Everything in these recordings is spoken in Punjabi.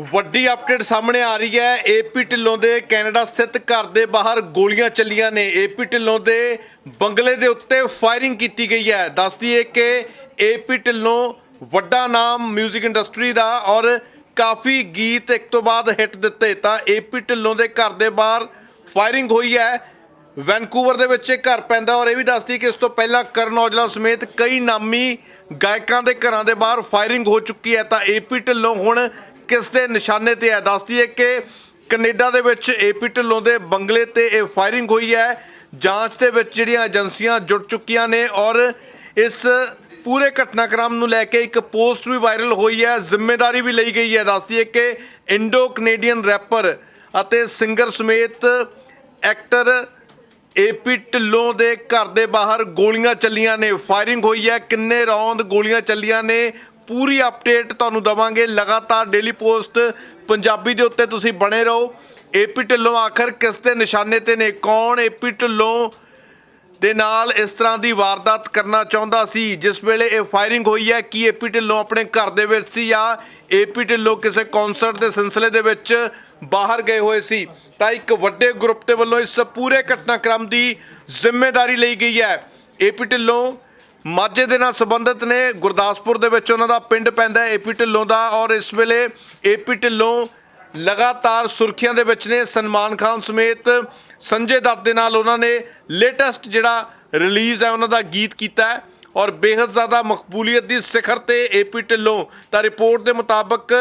ਵੱਡੀ ਅਪਡੇਟ ਸਾਹਮਣੇ ਆ ਰਹੀ ਹੈ। ਏਪੀ ਢਿੱਲੋਂ ਦੇ ਕੈਨੇਡਾ ਸਥਿਤ ਘਰ ਦੇ ਬਾਹਰ ਗੋਲੀਆਂ ਚੱਲੀਆਂ ਨੇ। ਏਪੀ ਢਿੱਲੋਂ ਦੇ ਬੰਗਲੇ ਦੇ ਉੱਤੇ ਫਾਇਰਿੰਗ ਕੀਤੀ ਗਈ ਹੈ। ਦੱਸਦੀ ਹੈ ਕਿ ਏਪੀ ਢਿੱਲੋਂ ਵੱਡਾ ਨਾਮ 뮤직 ਇੰਡਸਟਰੀ ਦਾ ਔਰ ਕਾਫੀ ਗੀਤ ਇੱਕ ਤੋਂ ਬਾਅਦ ਹਿੱਟ ਦਿੱਤੇ। ਤਾਂ ਏਪੀ ਢਿੱਲੋਂ ਦੇ ਘਰ ਦੇ ਬਾਹਰ ਫਾਇਰਿੰਗ ਹੋਈ ਹੈ। ਵੈਨਕੂਵਰ ਦੇ ਵਿੱਚ ਇਹ ਘਰ ਪੈਂਦਾ ਔਰ ਇਹ ਵੀ ਦੱਸਦੀ ਕਿ ਇਸ ਤੋਂ ਪਹਿਲਾਂ ਕਰਨ ਔਜਲਾ ਸਮੇਤ ਕਈ ਨਾਮੀ ਗਾਇਕਾਂ ਦੇ ਘਰਾਂ ਦੇ ਬਾਹਰ ਫਾਇਰਿੰਗ ਹੋ ਚੁੱਕੀ ਹੈ। ਤਾਂ ਏਪੀ ਢਿੱਲੋਂ ਹੁਣ ਕਿਸ ਦੇ ਨਿਸ਼ਾਨੇ ਤੇ ਹੈ? ਦੱਸਦੀ ਹੈ ਕਿ ਕੈਨੇਡਾ ਦੇ ਵਿੱਚ ਏਪੀ ਢਿੱਲੋਂ ਦੇ ਬੰਗਲੇ ਤੇ ਇਹ ਫਾਇਰਿੰਗ ਹੋਈ ਹੈ। ਜਾਂਚ ਦੇ ਵਿੱਚ ਜਿਹੜੀਆਂ ਏਜੰਸੀਆਂ ਜੁੜ ਚੁੱਕੀਆਂ ਨੇ ਔਰ ਇਸ ਪੂਰੇ ਘਟਨਾਕ੍ਰਮ ਨੂੰ ਲੈ ਕੇ ਇੱਕ ਪੋਸਟ ਵੀ ਵਾਇਰਲ ਹੋਈ ਹੈ। ਜ਼ਿੰਮੇਵਾਰੀ ਵੀ ਲਈ ਗਈ ਹੈ। ਦੱਸਦੀ ਹੈ ਕਿ ਇੰਡੋ ਕੈਨੇਡੀਅਨ ਰੈਪਰ ਅਤੇ ਸਿੰਗਰ ਸਮੇਤ ਐਕਟਰ ਏਪੀ ਢਿੱਲੋਂ ਦੇ ਘਰ ਦੇ ਬਾਹਰ ਗੋਲੀਆਂ ਚੱਲੀਆਂ ਨੇ। ਫਾਇਰਿੰਗ ਹੋਈ ਹੈ। ਕਿੰਨੇ ਰੌਂਦ ਗੋਲੀਆਂ ਚੱਲੀਆਂ ਨੇ? ਪੂਰੀ ਅਪਡੇਟ ਤੁਹਾਨੂੰ ਦਵਾਂਗੇ। ਲਗਾਤਾਰ ਡੇਲੀ ਪੋਸਟ ਪੰਜਾਬੀ ਦੇ ਉੱਤੇ ਤੁਸੀਂ ਬਣੇ ਰਹੋ। ਏਪੀ ਢਿੱਲੋਂ ਆਖਰ ਕਿਸ ਦੇ ਨਿਸ਼ਾਨੇ ਤੇ ਨੇ? ਕੌਣ ਏਪੀ ਢਿੱਲੋਂ ਦੇ ਨਾਲ ਇਸ ਤਰ੍ਹਾਂ ਦੀ ਵਾਰਦਾਤ ਕਰਨਾ ਚਾਹੁੰਦਾ ਸੀ? ਜਿਸ ਵੇਲੇ ਇਹ ਫਾਇਰਿੰਗ ਹੋਈ ਹੈ, ਕੀ ਏਪੀ ਢਿੱਲੋਂ ਆਪਣੇ ਘਰ ਦੇ ਵਿੱਚ ਸੀ ਜਾਂ ਏਪੀ ਢਿੱਲੋਂ ਕਿਸੇ ਕਨਸਰਟ ਦੇ ਸਿਲਸਿਲੇ ਦੇ ਵਿੱਚ ਬਾਹਰ ਗਏ ਹੋਏ ਸੀ? ਤਾਂ ਇੱਕ ਵੱਡੇ ਗਰੁੱਪ ਦੇ ਵੱਲੋਂ ਇਸ ਪੂਰੇ ਘਟਨਾਕ੍ਰਮ ਦੀ ਜ਼ਿੰਮੇਵਾਰੀ ਲਈ ਗਈ ਹੈ। ਏਪੀ ਢਿੱਲੋਂ ਮਾਝੇ ਦੇ ਨਾਲ ਸੰਬੰਧਿਤ ਨੇ, ਗੁਰਦਾਸਪੁਰ ਦੇ ਵਿੱਚ ਉਹਨਾਂ ਦਾ ਪਿੰਡ ਪੈਂਦਾ ਹੈ, ਏਪੀ ਢਿੱਲੋਂ ਦਾ, ਔਰ ਇਸ ਵੇਲੇ ਏਪੀ ਢਿੱਲੋਂ ਲਗਾਤਾਰ ਸੁਰਖੀਆਂ ਦੇ ਵਿੱਚ ਨੇ ਸਲਮਾਨ ਖਾਨ ਸਮੇਤ ਸੰਜੇ ਦੱਤ ਦੇ ਨਾਲ ਉਹਨਾਂ ਨੇ ਲੇਟੈਸਟ ਜਿਹੜਾ ਰਿਲੀਜ਼ ਹੈ, ਉਹਨਾਂ ਦਾ ਗੀਤ ਕੀਤਾ ਹੈ, ਔਰ ਬੇहद ਜ਼ਿਆਦਾ ਮਕਬੂਲੀਅਤ ਦੀ ਸਿਖਰ ਤੇ ਏਪੀ ਢਿੱਲੋਂ ਤਾਂ ਰਿਪੋਰਟ ਦੇ ਮੁਤਾਬਕ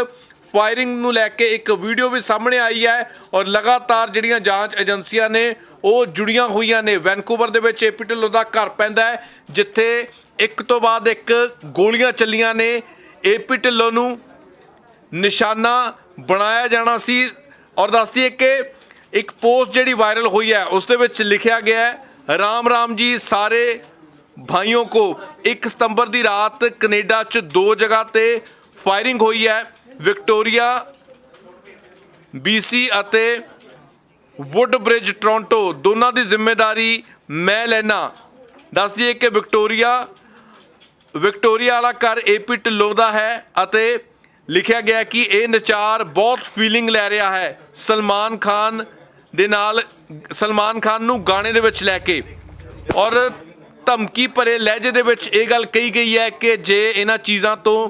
ਫਾਇਰਿੰਗ ਨੂੰ ਲੈ ਕੇ ਇੱਕ ਵੀਡੀਓ ਵੀ ਸਾਹਮਣੇ ਆਈ ਹੈ ਔਰ ਲਗਾਤਾਰ ਜਿਹੜੀਆਂ ਜਾਂਚ ਏਜੰਸੀਆਂ ਨੇ, ਉਹ ਜੁੜੀਆਂ ਹੋਈਆਂ ਨੇ। ਵੈਨਕੂਵਰ ਦੇ ਵਿੱਚ ਏਪੀ ਢਿੱਲੋਂ ਦਾ ਘਰ ਪੈਂਦਾ ਹੈ, ਜਿੱਥੇ ਇੱਕ ਤੋਂ ਬਾਅਦ ਇੱਕ ਗੋਲੀਆਂ ਚੱਲੀਆਂ ਨੇ। ਏਪੀ ਢਿੱਲੋਂ ਨੂੰ ਨਿਸ਼ਾਨਾ ਬਣਾਇਆ ਜਾਣਾ ਸੀ ਔਰ ਦੱਸਦੀ ਹੈ ਕਿ ਇੱਕ ਪੋਸਟ ਜਿਹੜੀ ਵਾਇਰਲ ਹੋਈ ਹੈ, ਉਸ ਦੇ ਵਿੱਚ ਲਿਖਿਆ ਗਿਆ ਹੈ, ਰਾਮ ਰਾਮ ਜੀ, ਸਾਰੇ ਭਾਈਓ को 1 ਸਤੰਬਰ ਦੀ ਰਾਤ ਕੈਨੇਡਾ 'ਚ ਦੋ ਜਗ੍ਹਾ ਤੇ ਫਾਇਰਿੰਗ ਹੋਈ ਹੈ। ਵਿਕਟੋਰੀਆ BC ਅਤੇ ਵੁੱਡ ਬ੍ਰਿਜ ਟੋਰਾਂਟੋ, ਦੋਨਾਂ ਦੀ ਜ਼ਿੰਮੇਵਾਰੀ ਮੈਂ ਲੈਣਾ ਦੱਸਦੀ ਹੈ ਕਿ ਵਿਕਟੋਰੀਆ ਵਿਕਟੋਰੀਆ ਵਾਲਾ ਘਰ ਏਪੀ ਢਿੱਲੋਂ ਦਾ ਹੈ ਅਤੇ ਲਿਖਿਆ ਗਿਆ ਕਿ ਇਹ ਨਚਾਰ ਬਹੁਤ ਫੀਲਿੰਗ ਲੈ ਰਿਹਾ ਹੈ। ਸਲਮਾਨ ਖਾਨ ਦੇ ਨਾਲ, ਸਲਮਾਨ ਖਾਨ ਨੂੰ ਗਾਣੇ ਦੇ ਵਿੱਚ ਲੈ ਕੇ। ਔਰ ਧਮਕੀ ਭਰੇ ਲਹਿਜੇ ਦੇ ਵਿੱਚ ਇਹ ਗੱਲ ਕਹੀ ਗਈ ਹੈ ਕਿ ਜੇ ਇਹਨਾਂ ਚੀਜ਼ਾਂ ਤੋਂ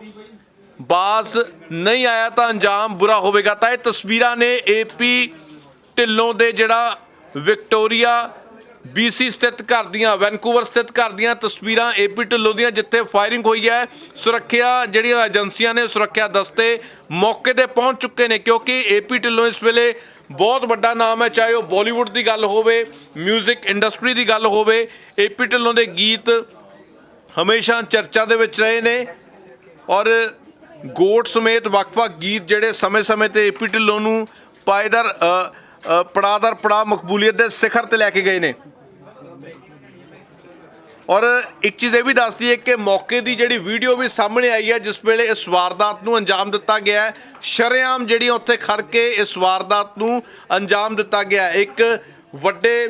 ਬਾਸ ਨਹੀਂ ਆਇਆ ਤਾਂ ਅੰਜਾਮ ਬੁਰਾ ਹੋਵੇਗਾ। ਤਾਂ ਇਹ ਤਸਵੀਰਾਂ ਨੇ ਏਪੀ ਢਿੱਲੋਂ ਦੇ ਜਿਹੜਾ ਵਿਕਟੋਰੀਆ BC ਸਥਿਤ ਘਰ ਦੀਆਂ, ਵੈਨਕੂਵਰ ਸਥਿਤ ਘਰ ਦੀਆਂ ਤਸਵੀਰਾਂ ਏਪੀ ਢਿੱਲੋਂ ਦੀਆਂ, ਜਿੱਥੇ ਫਾਇਰਿੰਗ ਹੋਈ ਹੈ। ਸੁਰੱਖਿਆ ਜਿਹੜੀਆਂ ਏਜੰਸੀਆਂ ਨੇ ਸੁਰੱਖਿਆ ਦਸਤੇ ਮੌਕੇ ਤੇ ਪਹੁੰਚ ਚੁੱਕੇ ਨੇ, ਕਿਉਂਕਿ ਏਪੀ ਢਿੱਲੋਂ ਇਸ ਵੇਲੇ ਬਹੁਤ ਵੱਡਾ ਨਾਮ ਹੈ, ਚਾਹੇ ਉਹ ਬਾਲੀਵੁੱਡ ਦੀ ਗੱਲ ਹੋਵੇ 뮤직 ਇੰਡਸਟਰੀ ਦੀ ਗੱਲ ਹੋਵੇ ਏਪੀ ਢਿੱਲੋਂ ਦੇ ਗੀਤ ਹਮੇਸ਼ਾ ਚਰਚਾ ਦੇ ਵਿੱਚ ਰਹੇ ਨੇ ਔਰ ਗੋਟ ਸਮੇਤ ਵੱਖ-ਵੱਖ ਗੀਤ ਜਿਹੜੇ ਸਮੇਂ-ਸਮੇਂ ਤੇ ਏਪੀ ਢਿੱਲੋਂ ਨੂੰ ਪਾਇਦਾਰ ਅ, ਅ, ਪੜਾਦਰ ਪੜਾ ਮਕਬੂਲੀਅਤ ਦੇ ਸਿਖਰ ਤੇ ਲੈ ਕੇ ਗਏ ਨੇ। ਔਰ ਇੱਕ ਚੀਜ਼ ਇਹ ਵੀ ਦੱਸਦੀ ਹੈ ਕਿ ਮੌਕੇ ਦੀ ਜਿਹੜੀ ਵੀਡੀਓ ਵੀ ਸਾਹਮਣੇ ਆਈ ਹੈ ਜਿਸ ਵੇਲੇ ਇਸ ਵਾਰਦਾਤ ਨੂੰ ਅੰਜਾਮ ਦਿੱਤਾ ਗਿਆ ਹੈ ਸ਼ਰੇਆਮ ਜਿਹੜੀ ਉੱਥੇ ਖੜ ਕੇ ਇਸ ਵਾਰਦਾਤ ਨੂੰ ਅੰਜਾਮ ਦਿੱਤਾ ਗਿਆ ਇੱਕ ਵੱਡੇ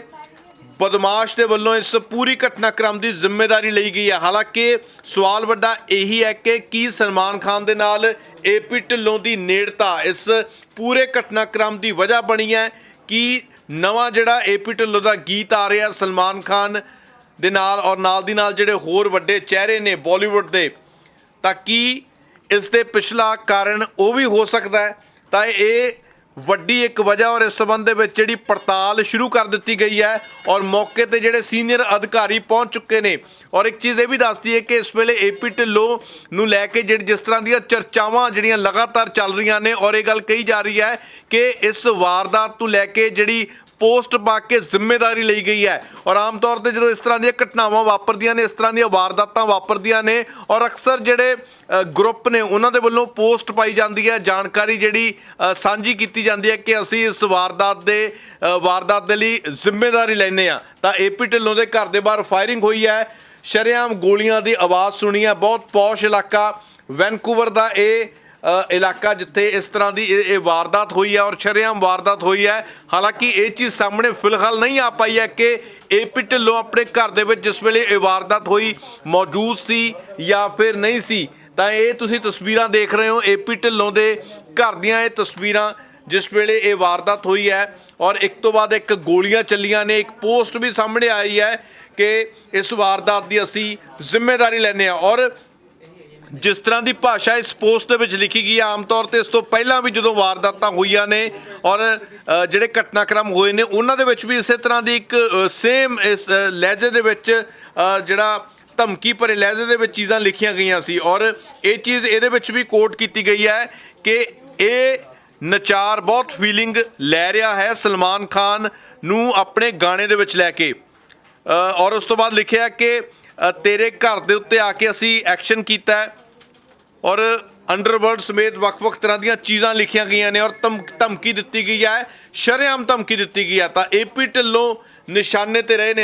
ਬਦਮਾਸ਼ ਦੇ ਵੱਲੋਂ ਇਸ ਪੂਰੀ ਘਟਨਾਕ੍ਰਮ ਦੀ ਜ਼ਿੰਮੇਵਾਰੀ ਲਈ ਗਈ ਹੈ। ਹਾਲਾਂਕਿ ਸਵਾਲ ਵੱਡਾ ਇਹੀ ਹੈ ਕਿ ਕੀ ਸਲਮਾਨ ਖਾਨ ਦੇ ਨਾਲ ਏਪੀ ਢਿੱਲੋਂ ਦੀ ਨੇੜਤਾ ਇਸ ਪੂਰੇ ਘਟਨਾਕ੍ਰਮ ਦੀ ਵਜ੍ਹਾ ਬਣੀ ਹੈ? ਕਿ ਨਵਾਂ ਜਿਹੜਾ ਏਪੀ ਢਿੱਲੋਂ ਦਾ ਗੀਤ ਆ ਰਿਹਾ ਸਲਮਾਨ ਖਾਨ ਦੇ ਨਾਲ ਔਰ ਨਾਲ ਦੀ ਨਾਲ ਜਿਹੜੇ ਹੋਰ ਵੱਡੇ ਚਿਹਰੇ ਨੇ ਬਾਲੀਵੁੱਡ ਦੇ, ਤਾਂ ਕੀ ਇਸ ਦੇ ਪਿਛਲਾ ਕਾਰਨ ਉਹ ਵੀ ਹੋ ਸਕਦਾ ਹੈ? ਤਾਂ ਇਹ ਵੱਡੀ ਇੱਕ ਵਜ੍ਹਾ ਔਰ ਇਸ ਸਬੰਧ ਦੇ ਵਿੱਚ ਜਿਹੜੀ ਪੜਤਾਲ ਸ਼ੁਰੂ ਕਰ ਦਿੱਤੀ ਗਈ ਹੈ ਔਰ ਮੌਕੇ ਤੇ ਜਿਹੜੇ ਸੀਨੀਅਰ ਅਧਿਕਾਰੀ ਪਹੁੰਚ ਚੁੱਕੇ ਨੇ ਔਰ ਇੱਕ ਚੀਜ਼ ਇਹ ਵੀ ਦੱਸਦੀ ਹੈ ਕਿ ਇਸ ਵੇਲੇ ਏਪੀ ਢਿੱਲੋਂ ਨੂੰ ਲੈ ਕੇ ਜਿਹੜੀ ਜਿਸ ਤਰ੍ਹਾਂ ਦੀਆਂ ਚਰਚਾਵਾਂ ਜਿਹੜੀਆਂ ਲਗਾਤਾਰ ਚੱਲ ਰਹੀਆਂ ਨੇ ਔਰ ਇਹ ਗੱਲ ਕਹੀ ਜਾ ਰਹੀ ਹੈ ਕਿ ਇਸ ਵਾਰਦਾਤ ਨੂੰ ਲੈ ਕੇ ਜਿਹੜੀ ਪੋਸਟ ਪਾ ਕੇ ਜ਼ਿੰਮੇਵਾਰੀ ਲਈ ਗਈ ਹੈ। ਔਰ ਆਮ ਤੌਰ ਤੇ ਜਦੋਂ ਇਸ ਤਰ੍ਹਾਂ ਦੀਆਂ ਘਟਨਾਵਾਂ ਵਾਪਰਦੀਆਂ ਨੇ, ਇਸ ਤਰ੍ਹਾਂ ਦੀਆਂ ਵਾਰਦਾਤਾਂ ਵਾਪਰਦੀਆਂ ਨੇ, ਔਰ ਅਕਸਰ ਜਿਹੜੇ ਗਰੁੱਪ ਨੇ ਉਹਨਾਂ ਦੇ ਵੱਲੋਂ ਪੋਸਟ ਪਾਈ ਜਾਂਦੀ ਹੈ, ਜਾਣਕਾਰੀ ਜਿਹੜੀ ਸਾਂਝੀ ਕੀਤੀ ਜਾਂਦੀ ਹੈ ਕਿ ਅਸੀਂ ਇਸ ਵਾਰਦਾਤ ਦੇ ਵਾਰਦਾਤ ਦੇ ਲਈ ਜ਼ਿੰਮੇਵਾਰੀ ਲੈਨੇ ਆ ਤਾਂ ਏਪੀ ਢਿੱਲੋਂ ਦੇ ਘਰ ਦੇ ਬਾਹਰ ਫਾਇਰਿੰਗ ਹੋਈ ਹੈ। ਸ਼ਰੇਆਮ ਗੋਲੀਆਂ ਦੀ ਆਵਾਜ਼ ਸੁਣੀ ਹੈ। ਬਹੁਤ ਪੌਸ਼ ਇਲਾਕਾ ਵੈਨਕੂਵਰ ਦਾ ਇਹ ਇਲਾਕਾ ਜਿੱਥੇ ਇਸ ਤਰ੍ਹਾਂ ਦੀ ਇਹ ਇਹ ਵਾਰਦਾਤ ਹੋਈ ਹੈ ਔਰ ਸ਼ਰੇਆਮ ਵਾਰਦਾਤ ਹੋਈ ਹੈ। ਹਾਲਾਂਕਿ ਇਹ ਚੀਜ਼ ਸਾਹਮਣੇ ਫਿਲਹਾਲ ਨਹੀਂ ਆ ਪਾਈ ਹੈ ਕਿ ਏਪੀ ਢਿੱਲੋਂ ਆਪਣੇ ਘਰ ਦੇ ਵਿੱਚ ਜਿਸ ਵੇਲੇ ਇਹ ਵਾਰਦਾਤ ਹੋਈ, ਮੌਜੂਦ ਸੀ ਜਾਂ ਫਿਰ ਨਹੀਂ ਸੀ। ਤਾਂ ਇਹ ਤੁਸੀਂ ਤਸਵੀਰਾਂ ਦੇਖ ਰਹੇ ਹੋ ਏਪੀ ਢਿੱਲੋਂ ਦੇ ਘਰ ਦੀਆਂ ਇਹ ਤਸਵੀਰਾਂ ਜਿਸ ਵੇਲੇ ਇਹ ਵਾਰਦਾਤ ਹੋਈ ਹੈ। ਔਰ ਇੱਕ ਤੋਂ ਬਾਅਦ ਇੱਕ ਗੋਲੀਆਂ ਚੱਲੀਆਂ ਨੇ, ਇੱਕ ਪੋਸਟ ਵੀ ਸਾਹਮਣੇ ਆਈ ਹੈ ਕਿ ਇਸ ਵਾਰਦਾਤ ਦੀ ਅਸੀਂ ਜ਼ਿੰਮੇਵਾਰੀ ਲੈਂਦੇ ਹਾਂ। ਔਰ ਜਿਸ ਤਰ੍ਹਾਂ ਦੀ ਭਾਸ਼ਾ ਇਸ ਪੋਸਟ ਦੇ ਵਿੱਚ ਲਿਖੀ ਗਈ ਹੈ, ਆਮ ਤੌਰ ਤੇ ਇਸ ਤੋਂ ਪਹਿਲਾਂ ਵੀ ਜਦੋਂ ਵਾਰਦਾਤਾਂ ਹੋਈਆਂ ਨੇ ਔਰ ਜਿਹੜੇ ਘਟਨਾਕ੍ਰਮ ਹੋਏ ਨੇ, ਉਹਨਾਂ ਦੇ ਵਿੱਚ ਵੀ ਇਸੇ ਤਰ੍ਹਾਂ ਦੀ ਇੱਕ ਸੇਮ ਇਸ ਲਹਿਜੇ ਦੇ ਵਿੱਚ ਜਿਹੜਾ ਧਮਕੀ ਭਰੇ ਲਹਿਜੇ ਦੇ ਵਿੱਚ ਚੀਜ਼ਾਂ ਲਿਖੀਆਂ ਗਈਆਂ ਸੀ ਔਰ ਇਹ ਚੀਜ਼ ਇਹਦੇ ਵਿੱਚ ਵੀ ਕੋਟ ਕੀਤੀ ਗਈ ਹੈ ਕਿ ਇਹ ਨਚਾਰ ਬਹੁਤ ਫੀਲਿੰਗ ਲੈ ਰਿਹਾ ਹੈ ਸਲਮਾਨ ਖਾਨ ਨੂੰ ਆਪਣੇ ਗਾਣੇ ਦੇ ਵਿੱਚ ਲੈ ਕੇ। ਔਰ ਉਸ ਤੋਂ ਬਾਅਦ ਲਿਖਿਆ ਕਿ ਤੇਰੇ ਘਰ ਦੇ ਉੱਤੇ ਆ ਕੇ ਅਸੀਂ ਐਕਸ਼ਨ ਕੀਤਾ ਔਰ ਅੰਡਰਵਰਲਡ ਸਮੇਤ ਵੱਖ-ਵੱਖ ਤਰ੍ਹਾਂ ਦੀਆਂ ਚੀਜ਼ਾਂ ਲਿਖੀਆਂ ਗਈਆਂ ਨੇ ਔਰ ਧਮ- ਧਮਕੀ ਦਿੱਤੀ ਗਈ ਹੈ, ਸ਼ਰੇਆਮ ਧਮਕੀ ਦਿੱਤੀ ਗਈ ਹੈ। ਤਾਂ ਏਪੀ ਢਿੱਲੋਂ ਨਿਸ਼ਾਨੇ ਤੇ ਰਹੇ ਨੇ